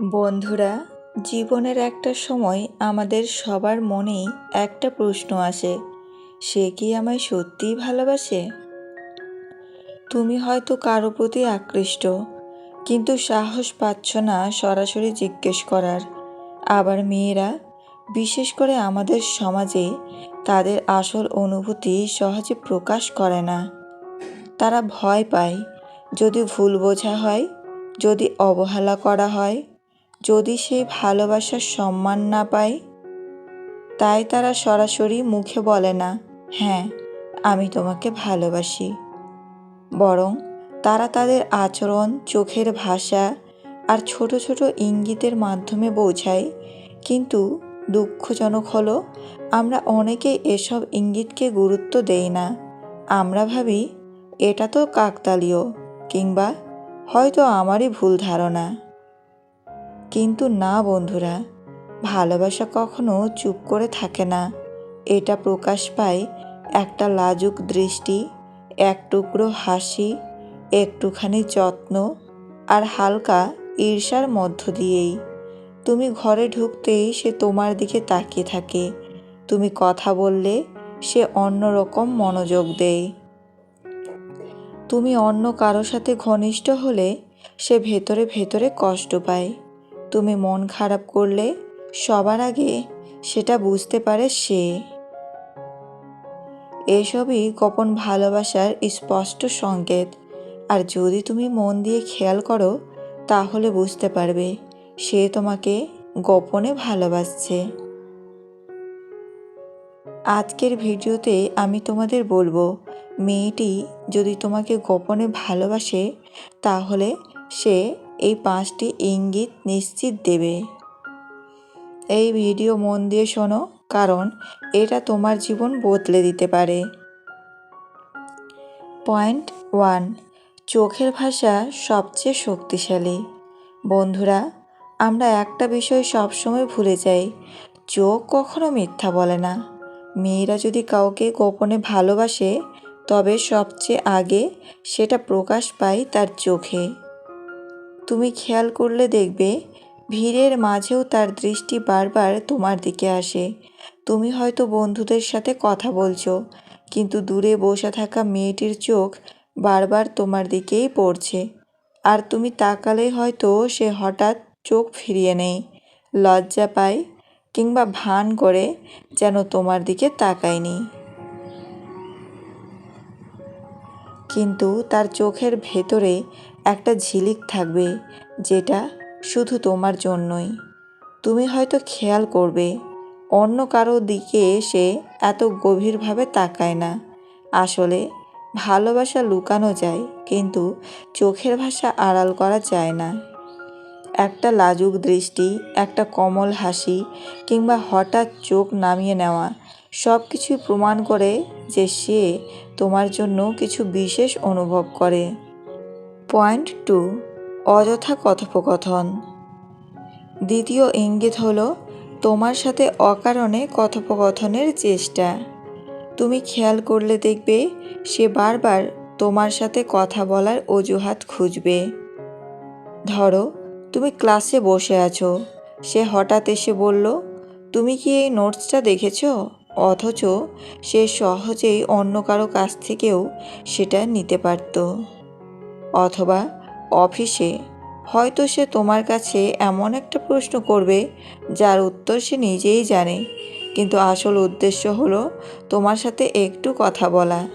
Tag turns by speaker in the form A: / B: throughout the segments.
A: বন্ধুরা, জীবনের একটা সময় আমাদের সবার মনেই একটা প্রশ্ন আসে, সে কি আমায় সত্যিই ভালোবাসে? তুমি হয়তো কারও প্রতি আকৃষ্ট, কিন্তু সাহস পাচ্ছ না সরাসরি জিজ্ঞেস করার। আবার মেয়েরা, বিশেষ করে আমাদের সমাজে, তাদের আসল অনুভূতি সহজে প্রকাশ করে না। তারা ভয় পায়, যদি ভুল বোঝা হয়, যদি অবহেলা করা হয় যদি সেই ভালোবাসার সম্মান না পায়, তাই তারা সরাসরি মুখে বলে না হ্যাঁ আমি তোমাকে ভালোবাসি। বরং তারা তাদের আচরণ, চোখের ভাষা আর ছোট ছোট ইঙ্গিতের মাধ্যমে বোঝায়, কিন্তু দুঃখজনক হলো, আমরা অনেকে এসব ইঙ্গিতকে গুরুত্ব দেই না। আমরা ভাবি, এটা তো কাকতালীয়, কিংবা হয়তো আমারই ভুল ধারণা। কিন্তু না, বন্ধুরা। ভালোবাসা কখনো চুপ করে থাকে না। এটা প্রকাশ পায় একটা লাজুক দৃষ্টি, এক টুকরো হাসি, একটুখানি যত্ন আর হালকা ঈর্ষার মধ্য দিয়েই। তুমি ঘরে ঢুকতেই সে তোমার দিকে তাকিয়ে থাকে। তুমি কথা বললে সে অন্যরকম মনোযোগ দেয়। তুমি অন্য কারও সাথে ঘনিষ্ঠ হলে সে ভেতরে ভেতরে কষ্ট পায়। তুমি মন খারাপ করলে সবার আগে সেটা বুঝতে পারে সে। এসবই গোপন ভালোবাসার স্পষ্ট সংকেত। আর যদি তুমি মন দিয়ে খেয়াল করো, তাহলে বুঝতে পারবে সে তোমাকে গোপনে ভালোবাসছে। আজকের ভিডিওতে আমি তোমাদের বলব, মেয়েটি যদি তোমাকে গোপনে ভালোবাসে, তাহলে সে এই পাঁচটি ইঙ্গিত নিশ্চিত দেবে। এই ভিডিও মন দিয়ে শোনো, কারণ এটা তোমার জীবন বদলে দিতে পারে। পয়েন্ট ওয়ান, চোখের ভাষা সবচেয়ে শক্তিশালী। বন্ধুরা, আমরা একটা বিষয় সবসময় ভুলে যাই, চোখ কখনো মিথ্যা বলে না। মেয়েরা যদি কাউকে গোপনে ভালোবাসে, তবে সবচেয়ে আগে সেটা প্রকাশ পায় তার চোখে। তুমি খেয়াল করলে দেখবে, ভিড়ের মাঝেও তার দৃষ্টি বারবার তোমার দিকে আসে। তুমি হয়তো বন্ধুদের সাথে কথা বলছো, কিন্তু দূরে বসে থাকা মেয়েটির চোখ বারবার তোমার দিকেই পড়ছে। আর তুমি তাকালে হয়তো সে হঠাৎ চোখ ফিরিয়ে নেয়, লজ্জা পায়, কিংবা ভান করে যেন তোমার দিকে তাকায়নি। কিন্তু তার চোখের ভেতরে একটা ঝিলিক থাকবে যেটা শুধু তোমার জন্যই। তুমি হয়তো খেয়াল করবে, অন্য কারও দিকে সে এত গভীরভাবে তাকায় না। আসলে ভালোবাসা লুকানো যায়, কিন্তু চোখের ভাষা আড়াল করা যায় না। একটা লাজুক দৃষ্টি, একটা কমল হাসি, কিংবা হঠাৎ চোখ নামিয়ে নেওয়া সব কিছুই প্রমাণ করে যে সে তোমার জন্য কিছু বিশেষ অনুভব করে। পয়েন্ট টু, অযথা কথোপকথন। দ্বিতীয় ইঙ্গিত হলো, তোমার সাথে অকারণে কথোপকথনের চেষ্টা। তুমি খেয়াল করলে দেখবে, সে বারবার তোমার সাথে কথা বলার অজুহাত খুঁজবে। ধরো, তুমি ক্লাসে বসে আছো। সে হঠাৎ এসে বলল, তুমি কি এই নোটসটা দেখেছ? অথচ সে সহজেই অন্য কারও কাছ থেকেও সেটা নিতে পারত। অথবা অফিসে, হয়তো সে তোমার কাছে এমন একটা প্রশ্ন করবে, যার উত্তর সে নিজেই জানে। কিন্তু আসল উদ্দেশ্য হলো তোমার সাথে একটু কথা বলা।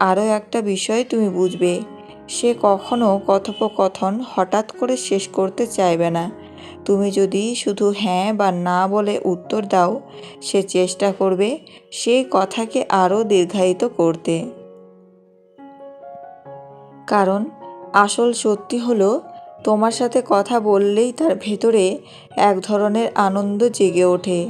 A: আরও একটা বিষয় তুমি বুঝবে, সে কখনো কথোপকথন হঠাৎ করে শেষ করতে চাইবে না। তুমি যদি শুধু হ্যাঁ বা না বলে উত্তর দাও, সে চেষ্টা করবে সেই কথাকে আরও দীর্ঘায়িত করতে। কারণ আসল সত্যি হলো, তোমার সাথে কথা বললেই তার ভেতরে এক ধরনের আনন্দ জেগে ওঠে।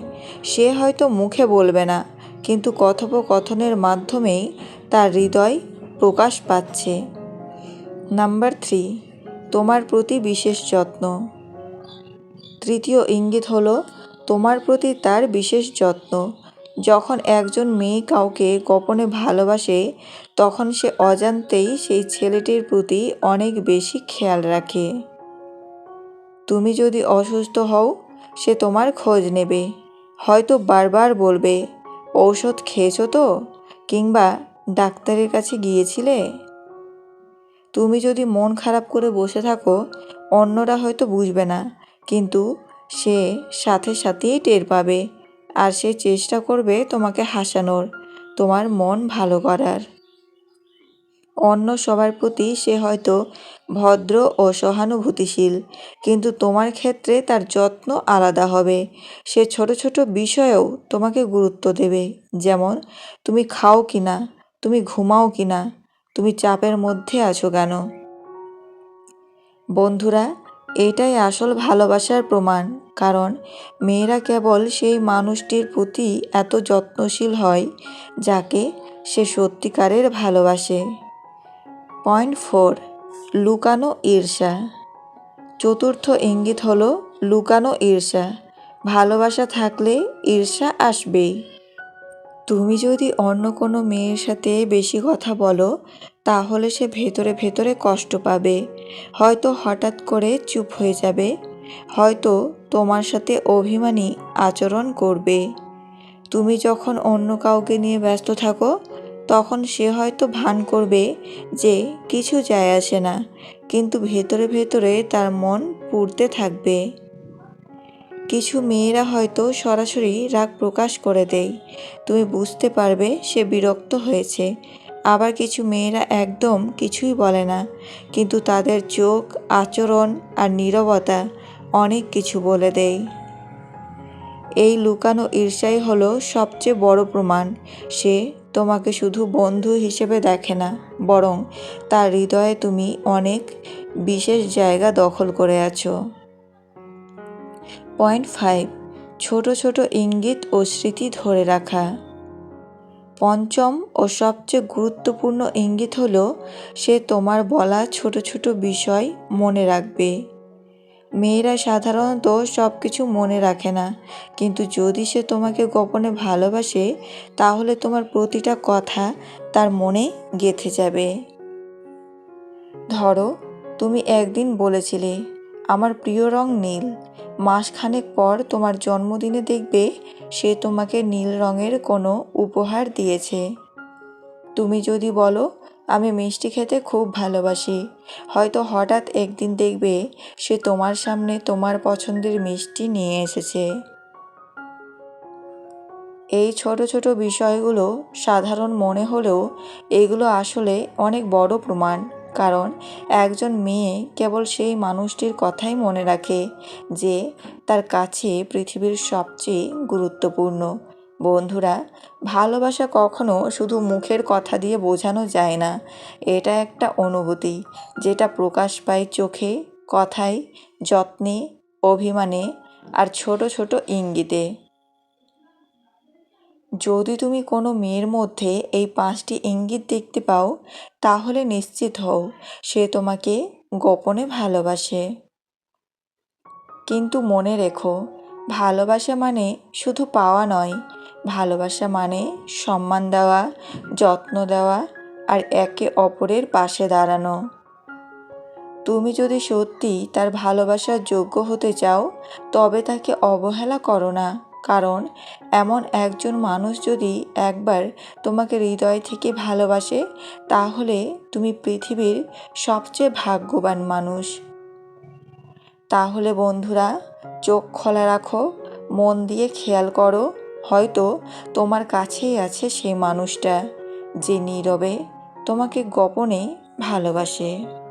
A: সে হয়তো মুখে বলবে না, কিন্তু কথোপকথনের মাধ্যমেই তার হৃদয় প্রকাশ পাচ্ছে। নাম্বার থ্রি, তোমার প্রতি বিশেষ যত্ন। তৃতীয় ইঙ্গিত হলো, তোমার প্রতি তার বিশেষ যত্ন। যখন একজন মেয়ে কাউকে গোপনে ভালোবাসে, তখন সে অজান্তেই সেই ছেলেটির প্রতি অনেক বেশি খেয়াল রাখে। তুমি যদি অসুস্থ হও, সে তোমার খোঁজ নেবে। হয়তো বারবার বলবে, ঔষধ খেয়েছো তো? কিংবা ডাক্তারের কাছে গিয়েছিলে? তুমি যদি মন খারাপ করে বসে থাকো, অন্যরা হয়তো বুঝবে না। কিন্তু সে সাথে সাথেই টের পাবে। আর সে চেষ্টা করবে তোমাকে হাসানোর। তোমার মন ভালো করার। অন্য সবার প্রতি সে হয়তো ভদ্র ও সহানুভূতিশীল, কিন্তু তোমার ক্ষেত্রে তার যত্ন আলাদা হবে। সে ছোট ছোট বিষয়েও তোমাকে গুরুত্ব দেবে, যেমন, তুমি খাও কি না? তুমি ঘুমাও কি না? তুমি চাপের মধ্যে আছো কেন? বন্ধুরা, এটাই আসল ভালোবাসার প্রমাণ। কারণ মেয়েরা কেবল সেই মানুষটির প্রতি এত যত্নশীল হয়, যাকে সে সত্যিকারের ভালোবাসে। পয়েন্ট ফোর, লুকানো ঈর্ষা। চতুর্থ ইঙ্গিত হলো লুকানো ঈর্ষা। ভালোবাসা থাকলে ঈর্ষা আসবেই। তুমি যদি অন্য কোনো মেয়ের সাথে বেশি কথা বলো, তাহলে সে ভেতরে ভেতরে কষ্ট পাবে। হয়তো হঠাৎ করে চুপ হয়ে যাবে। হয়তো তোমার সাথে অভিমানী আচরণ করবে। তুমি যখন অন্য কাউকে নিয়ে ব্যস্ত থাকো, তখন সে হয়তো ভান করবে যে কিছু যায় আসে না, কিন্তু ভেতরে ভেতরে তার মন পুড়তে থাকবে। কিছু মেয়েরা হয়তো সরাসরি রাগ প্রকাশ করে দেয়। তুমি বুঝতে পারবে সে বিরক্ত হয়েছে। আবার কিছু মেয়েরা একদম কিছুই বলে না, কিন্তু তাদের চোখ, আচরণ আর নীরবতা অনেক কিছু বলে দেয় এই লুকানো ঈর্ষাই হলো সবচেয়ে বড় প্রমাণ। সে তোমাকে শুধু বন্ধু হিসেবে দেখে না, বরং তার হৃদয়ে তুমি অনেক বিশেষ জায়গা দখল করে আছো। পয়েন্ট ফাইভ, ছোট ছোট ইঙ্গিত ও স্মৃতি ধরে রাখা। পঞ্চম ও সবচেয়ে গুরুত্বপূর্ণ ইঙ্গিত হলো, সে তোমার বলা ছোট ছোট বিষয় মনে রাখবে। মেয়েরা সাধারণত সব কিছু মনে রাখে না। কিন্তু যদি সে তোমাকে গোপনে ভালোবাসে, তাহলে তোমার প্রতিটা কথা তার মনে গেঁথে যাবে। ধরো, তুমি একদিন বলেছিলে, আমার প্রিয় রং নীল। মাসখানেক পর তোমার জন্মদিনে দেখবে সে তোমাকে নীল রঙের কোনো উপহার দিয়েছে। তুমি যদি বলো আমি মিষ্টি খেতে খুব ভালোবাসি। হয়তো হঠাৎ একদিন দেখবে সে তোমার সামনে তোমার পছন্দের মিষ্টি নিয়ে এসেছে। এই ছোট ছোট বিষয়গুলো সাধারণ মনে হলেও এগুলো আসলে অনেক বড় প্রমাণ। কারণ একজন মেয়ে কেবল সেই মানুষটির কথাই মনে রাখে যে তার কাছে পৃথিবীর সবচেয়ে গুরুত্বপূর্ণ। বন্ধুরা, ভালোবাসা কখনো শুধু মুখের কথা দিয়ে বোঝানো যায় না। এটা একটা অনুভূতি, যেটা প্রকাশ পায় চোখে, কথায়, যত্নে, অভিমানে আর ছোট ছোট ইঙ্গিতে। যদি তুমি কোনো মেয়ের মধ্যে এই পাঁচটি ইঙ্গিত দেখতে পাও, তাহলে নিশ্চিত হও, সে তোমাকে গোপনে ভালোবাসে। কিন্তু মনে রেখো, ভালোবাসা মানে শুধু পাওয়া নয় ভালোবাসা মানে সম্মান দেওয়া, যত্ন দেওয়া আর একে অপরের পাশে দাঁড়ানো। তুমি যদি সত্যি তার ভালোবাসার যোগ্য হতে চাও, তবে তাকে অবহেলা করো না, কারণ এমন একজন মানুষ যদি একবার তোমাকে হৃদয় থেকে ভালোবাসে, তাহলে তুমি পৃথিবীর সবচেয়ে ভাগ্যবান মানুষ। তাহলে বন্ধুরা, চোখ খোলা রাখো, মন দিয়ে খেয়াল করো হয়তো তোমার কাছেই আছে সেই মানুষটা যে নীরবে তোমাকে গোপনে ভালোবাসে।